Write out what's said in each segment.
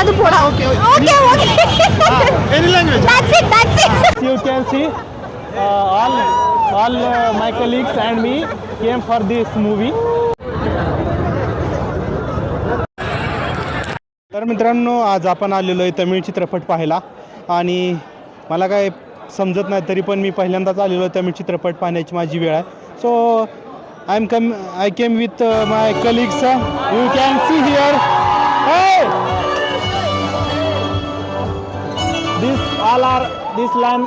ಅದು ಕೂಡ okay okay. Okay any language that's it that's it you can see all all my colleagues and me came for this movie तर मित्रांनो आज आपण आलेलो आहे तमिळ चित्रपट पाहायला. आणि मला काय समजत नाही तरी पण मी पहिल्यांदाच आलेलो आहे तमिळ चित्रपट पाहण्याची माझी वेळ आहे. So I am come I came with my colleagues you can see here This all are this land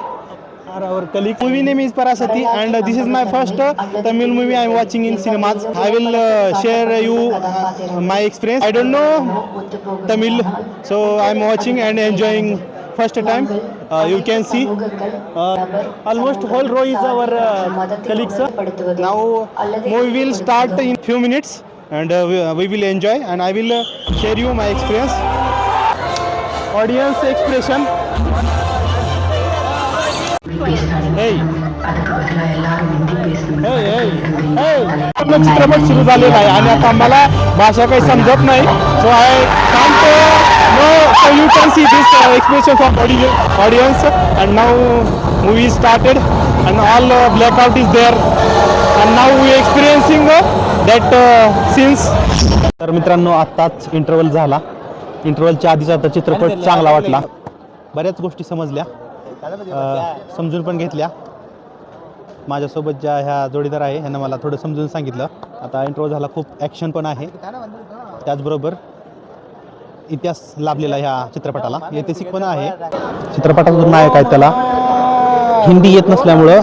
are our colleagues. Movie name is Parasati, and uh, this is my first uh, Tamil movie I'm watching in cinemas. I will uh, share you uh, my experience. I don't know Tamil, so I'm watching and enjoying first time. Uh, you can see uh, almost whole row is our uh, colleagues. Now movie will start in few minutes, and uh, we, uh, we will enjoy, and I will uh, share you my experience. Audience expression. चित्रपट सुरू झालेला आहे आणि आता मला भाषा काही समजत नाही. So I come to know you can see this expression of ऑडिय audience and now movie started and all blackout is there and now we experiencing that scenes तर मित्रांनो आत्ताच इंटरव्हल झाला. इंटरव्हलच्या आधीच आता चित्रपट चांगला वाटला. बऱ्याच गोष्टी समजल्या. अ, समजून पण घेतल्या. माझ्यासोबत ज्या ह्या जोडीदार आहे ह्यांना मला थोडं समजून सांगितलं. आता इंट्रो झाला खूप ॲक्शन पण आहे. त्याचबरोबर इतिहास लाभलेला ह्या चित्रपटाला. ऐतिहासिक पण आहे. चित्रपटाचा जो नायक आहे त्याला. हिंदी येत नसल्यामुळं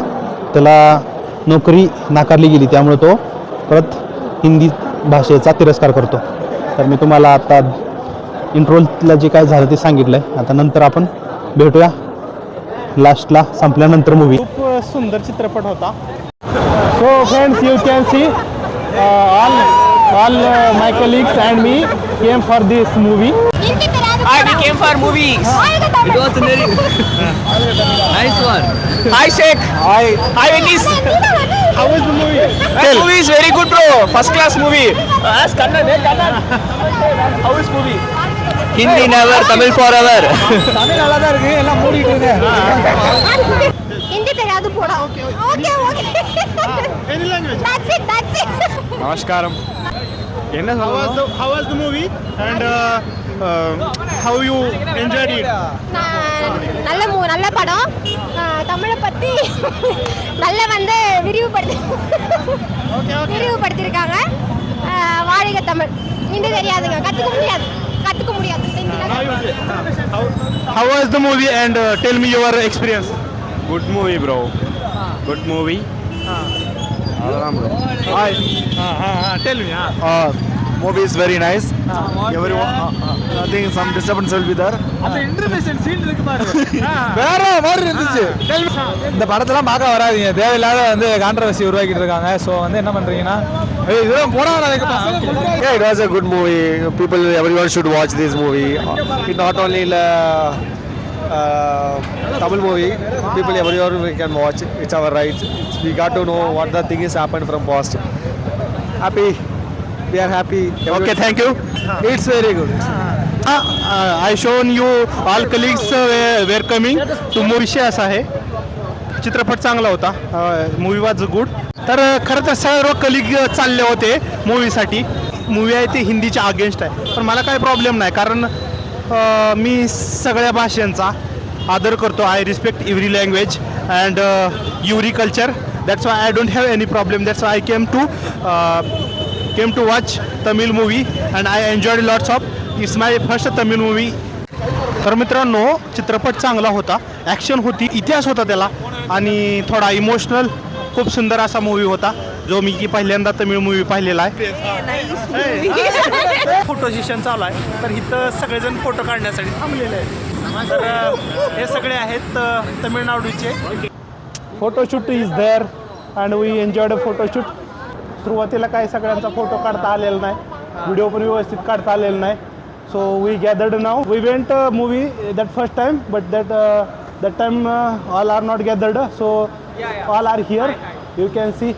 त्याला नोकरी नाकारली गेली. त्यामुळं तो परत हिंदी भाषेचा तिरस्कार करतो. तर मी तुम्हाला आता इंटरवलला जे काय झालं ते सांगितलंय. आता नंतर आपण भेटूया. लास्टला संपल्यानंतर मूवी खूप सुंदर चित्रपट होता. So friends you can see all all my colleagues and me came for this movie I be came for movie nice one hi Shaikh is the movie is very good bro first class movie movie Hindi an hour Tamil for அவர் தமிழ் நல்லா தான் இருக்கு. எல்லாம் மூடிட்டு இருக்கேன் ஹிந்தி தெரியாது போடா okay okay. Okay any language that's it that's it நமஸ்காரம். என்ன சொல்லுங்க how was the movie and how you enjoyed it நல்ல மூ நல்ல படம். தமிழை பத்தி நல்ல வந்து விரிவுபடுத்தி விரிவுபடுத்தியிருக்காங்க. வாழிக தமிழ். இன்னும் தெரியாதுங்க. கத்துக்க முடியாது. How was the movie and uh, tell me your experience? Good movie, bro. Good movie. அதான் bro ah ah movie is very nice. Everyone, uh, uh, I think some disturbance will be there. வேற மாதிரி இருந்துச்சு இந்த படத்தெல்லாம் பார்க்க வராதீங்க தேவையில்லாத வந்து கான்ட்ரவர்சி உருவாக்கிட்டு இருக்காங்க ஸோ வந்து என்ன பண்றீங்கன்னா ஏய், இதெல்லாம் போனா Yeah, it was a good movie. People, everyone should watch this movie. Uh, It not only uh, uh, Tamil movie. People, everyone we can watch. It's our right. We got to know what the thing is happened from past. Happy. We are happy. Okay, thank you. It's very good. Uh, uh, I shown you all colleagues uh, were, were coming. to असा आहे. चित्रपट चांगला होता. Movie was good तर अ, खरं तर सर्व colleague चालले होते मूवीसाठी मूवी आहे ती हिंदीच्या अगेन्स्ट आहे. पण मला काही प्रॉब्लेम नाही कारण अ, मी सगळ्या भाषांचा आदर करतो. I respect every language and your culture that's why I don't have any problem that's why I came to came to watch Tamil movie and I enjoyed lots of it's my first Tamil movie तर मित्रांनो चित्रपट चांगला होता action होती इतिहास होता त्याला आणि थोडा इमोशनल खूप सुंदर असा मूवी होता जो मी की पहिल्यांदा तमिळ मूवी पाहिलेला आहे. फोटो सेशन चालू आहे. तर इथं सगळेजण फोटो काढण्यासाठी थांबलेले आहेत. तर हे सगळे आहेत तमिळनाडूचे. Photoshoot is there and we enjoyed a photoshoot सुरुवातीला काही सगळ्यांचा फोटो काढता आलेला नाही. व्हिडिओ पण व्यवस्थित काढता आलेला नाही. So we gathered now we went movie that first time but that that time all are not gathered so all are here you can see